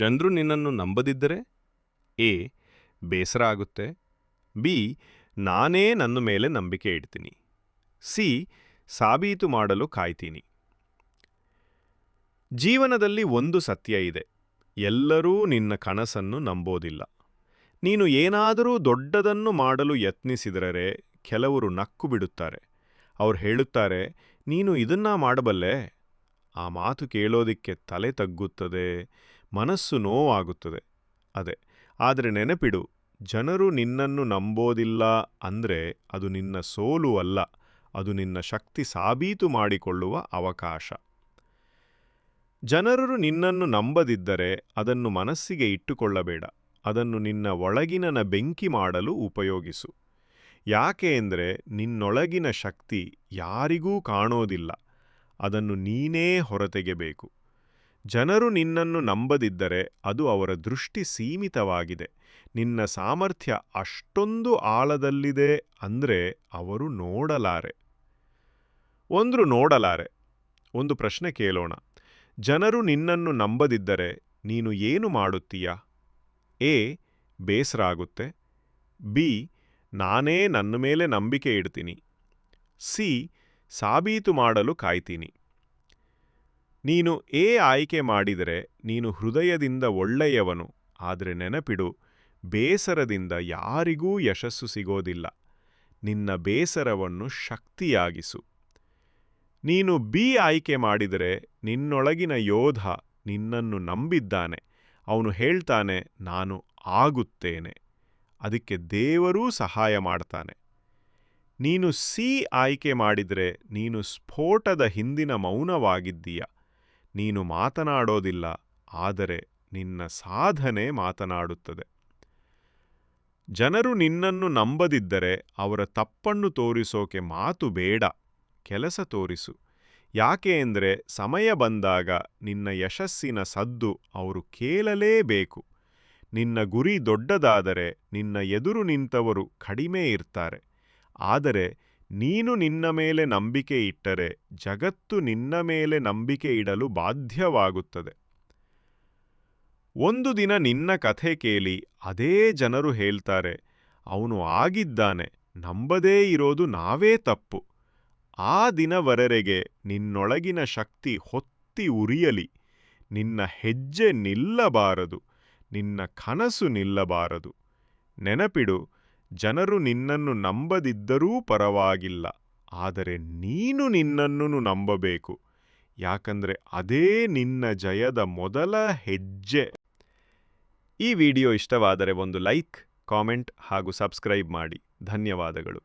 ಜನರು ನಿನ್ನನ್ನು ನಂಬದಿದ್ದರೆ ಎ, ಬೇಸರ ಆಗುತ್ತೆ, ಬಿ, ನಾನೇ ನನ್ನ ಮೇಲೆ ನಂಬಿಕೆ ಇಡ್ತೀನಿ, ಸಿ, ಸಾಬೀತು ಮಾಡಲು ಕಾಯ್ತೀನಿ. ಜೀವನದಲ್ಲಿ ಒಂದು ಸತ್ಯ ಇದೆ, ಎಲ್ಲರೂ ನಿನ್ನ ಕನಸನ್ನು ನಂಬೋದಿಲ್ಲ. ನೀನು ಏನಾದರೂ ದೊಡ್ಡದನ್ನು ಮಾಡಲು ಯತ್ನಿಸಿದರೆ ಕೆಲವರು ನಕ್ಕು ಬಿಡುತ್ತಾರೆ. ಅವ್ರು ಹೇಳುತ್ತಾರೆ, ನೀನು ಇದನ್ನ ಮಾಡಬಲ್ಲೆ? ಆ ಮಾತು ಕೇಳೋದಿಕ್ಕೆ ತಲೆ ತಗ್ಗುತ್ತದೆ, ಮನಸ್ಸು ನೋವಾಗುತ್ತದೆ. ಅದೇ, ಆದರೆ ನೆನಪಿಡು, ಜನರು ನಿನ್ನನ್ನು ನಂಬೋದಿಲ್ಲ ಅಂದ್ರೆ ಅದು ನಿನ್ನ ಸೋಲು ಅಲ್ಲ, ಅದು ನಿನ್ನ ಶಕ್ತಿ ಸಾಬೀತು ಮಾಡಿಕೊಳ್ಳುವ ಅವಕಾಶ. ಜನರು ನಿನ್ನನ್ನು ನಂಬದಿದ್ದರೆ ಅದನ್ನು ಮನಸ್ಸಿಗೆ ಇಟ್ಟುಕೊಳ್ಳಬೇಡ, ಅದನ್ನು ನಿನ್ನ ಒಳಗಿನನ ಬೆಂಕಿ ಮಾಡಲು ಉಪಯೋಗಿಸು. ಯಾಕೆ ಅಂದರೆ ನಿನ್ನೊಳಗಿನ ಶಕ್ತಿ ಯಾರಿಗೂ ಕಾಣೋದಿಲ್ಲ ಅದನ್ನು ನೀನೇ ಹೊರತೆಗೆಬೇಕು. ಜನರು ನಿನ್ನನ್ನು ನಂಬದಿದ್ದರೆ ಅದು ಅವರ ದೃಷ್ಟಿ ಸೀಮಿತವಾಗಿದೆ. ನಿನ್ನ ಸಾಮರ್ಥ್ಯ ಅಷ್ಟೊಂದು ಆಳದಲ್ಲಿದೆ ಅಂದ್ರೆ ಅವರು ನೋಡಲಾರೆ. ಒಂದ್ರು ನೋಡಲಾರೆ. ಒಂದು ಪ್ರಶ್ನೆ ಕೇಳೋಣ. ಜನರು ನಿನ್ನನ್ನು ನಂಬದಿದ್ದರೆ ನೀನು ಏನು ಮಾಡುತ್ತೀಯ? ಎ. ಬೇಸರ ಆಗುತ್ತೆ ಬಿ. ನಾನೇ ನನ್ನ ಮೇಲೆ ನಂಬಿಕೆ ಇಡ್ತೀನಿ. ಸಿ. ಸಾಬೀತು ಮಾಡಲು ಕಾಯ್ತೀನಿ. ನೀನು ಎ ಆಯ್ಕೆ ಮಾಡಿದರೆ ನೀನು ಹೃದಯದಿಂದ ಒಳ್ಳೆಯವನು, ಆದರೆ ನೆನಪಿಡು, ಬೇಸರದಿಂದ ಯಾರಿಗೂ ಯಶಸ್ಸು ಸಿಗೋದಿಲ್ಲ. ನಿನ್ನ ಬೇಸರವನ್ನು ಶಕ್ತಿಯಾಗಿಸು. ನೀನು ಬಿ ಆಯ್ಕೆ ಮಾಡಿದರೆ ನಿನ್ನೊಳಗಿನ ಯೋಧ ನಿನ್ನನ್ನು ನಂಬಿದ್ದಾನೆ. ಅವನು ಹೇಳ್ತಾನೆ, ನಾನು ಆಗುತ್ತೇನೆ. ಅದಕ್ಕೆ ದೇವರೂ ಸಹಾಯ ಮಾಡ್ತಾನೆ. ನೀನು ಸಿ ಆಯ್ಕೆ ಮಾಡಿದರೆ ನೀನು ಸ್ಫೋಟದ ಹಿಂದಿನ ಮೌನವಾಗಿದ್ದೀಯ. ನೀನು ಮಾತನಾಡೋದಿಲ್ಲ, ಆದರೆ ನಿನ್ನ ಸಾಧನೆ ಮಾತನಾಡುತ್ತದೆ. ಜನರು ನಿನ್ನನ್ನು ನಂಬದಿದ್ದರೆ ಅವರ ತಪ್ಪನ್ನು ತೋರಿಸೋಕೆ ಮಾತು ಬೇಡ, ಕೆಲಸ ತೋರಿಸು. ಯಾಕೆ ಅಂದರೆ ಸಮಯ ಬಂದಾಗ ನಿನ್ನ ಯಶಸ್ಸಿನ ಸದ್ದು ಅವರು ಕೇಳಲೇಬೇಕು. ನಿನ್ನ ಗುರಿ ದೊಡ್ಡದಾದರೆ ನಿನ್ನ ಎದುರು ನಿಂತವರು ಕಡಿಮೆ ಇರ್ತಾರೆ. ಆದರೆ ನೀನು ನಿನ್ನ ಮೇಲೆ ನಂಬಿಕೆ ಇಟ್ಟರೆ ಜಗತ್ತು ನಿನ್ನ ಮೇಲೆ ನಂಬಿಕೆ ಇಡಲು ಬಾಧ್ಯವಾಗುತ್ತದೆ. ಒಂದು ದಿನ ನಿನ್ನ ಕಥೆ ಕೇಳಿ ಅದೇ ಜನರು ಹೇಳ್ತಾರೆ, ಅವನು ಆಗಿದ್ದಾನೆ, ನಂಬದೇ ಇರೋದು ನಾವೇ ತಪ್ಪು. ಆ ದಿನವರೆಗೆ ನಿನ್ನೊಳಗಿನ ಶಕ್ತಿ ಹೊತ್ತಿ ಉರಿಯಲಿ. ನಿನ್ನ ಹೆಜ್ಜೆ ನಿಲ್ಲಬಾರದು, ನಿನ್ನ ಕನಸು ನಿಲ್ಲಬಾರದು. ನೆನಪಿಡು ಜನರು ನಿನ್ನನ್ನು ನಂಬದಿದ್ದರೂ ಪರವಾಗಿಲ್ಲ, ಆದರೆ ನೀನು ನಿನ್ನನ್ನು ನಂಬಬೇಕು. ಯಾಕಂದ್ರೆ ಅದೇ ನಿನ್ನ ಜಯದ ಮೊದಲ ಹೆಜ್ಜೆ. ಈ ವಿಡಿಯೋ ಇಷ್ಟವಾದರೆ ಒಂದು ಲೈಕ್, ಕಾಮೆಂಟ್ ಹಾಗೂ ಸಬ್ಸ್ಕ್ರೈಬ್ ಮಾಡಿ. ಧನ್ಯವಾದಗಳು.